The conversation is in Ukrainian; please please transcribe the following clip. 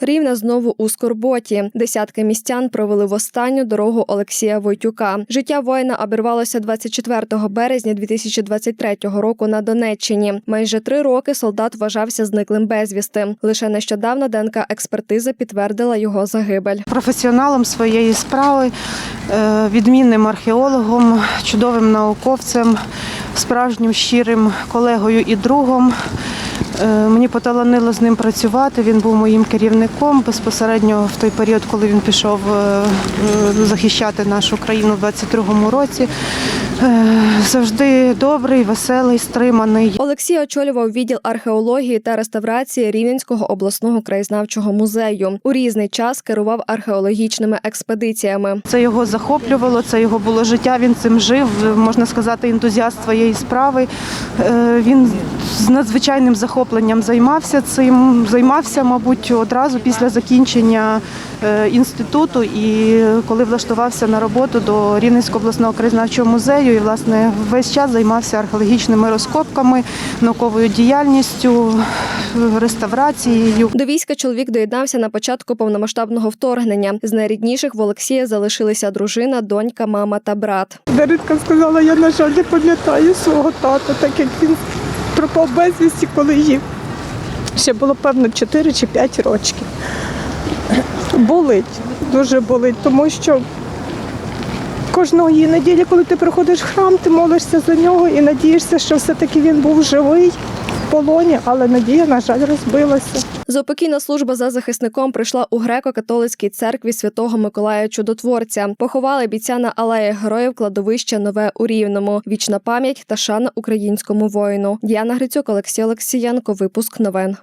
Рівна знову у скорботі. Десятки містян провели в останню дорогу Олексія Войтюка. Життя воїна обірвалося 24 березня 2023 року на Донеччині. Майже три роки солдат вважався зниклим безвісти. Лише нещодавно ДНК експертиза підтвердила його загибель. професіоналом своєї справи, е, відмінним археологом, чудовим науковцем, справжнім щирим колегою і другом. Е, Мені поталанило з ним працювати. Він був моїм керівником безпосередньо в той період, коли він пішов е, е, захищати нашу країну в 22-му році. Завжди добрий, веселий, стриманий. Олексій очолював відділ археології та реставрації Рівненського обласного краєзнавчого музею. У різний час керував археологічними експедиціями. Це його захоплювало, це його було життя. Він цим жив. Можна сказати, ентузіаст своєї справи. Е, Він з надзвичайним захопленням займався цим. Займався, мабуть, одразу після закінчення е, інституту. І коли влаштувався на роботу до Рівненського обласного краєзнавчого музею, і власне весь час займався археологічними розкопками, науковою діяльністю, реставрацією. До війська чоловік доєднався на початку повномасштабного вторгнення. З найрідніших в Олексія залишилися дружина, донька, мама та брат. Даритка сказала, я, на жаль, не пам'ятаю свого тата, так як він пропав безвісті, коли їй ще було, певно, 4 чи 5 років. Болить, дуже болить, тому що кожної неділі, коли ти приходиш в храм, ти молишся за нього і надієшся, що все-таки він був живий полоні, але надія, на жаль, розбилася. Заупокійна служба за захисником прийшла у греко-католицькій церкві святого Миколая Чудотворця. Поховали бійця на алеї героїв кладовища Нове у Рівному. Вічна пам'ять та шана українському воїну. Діана Грицюк, Олексій Олексієнко. Випуск новин.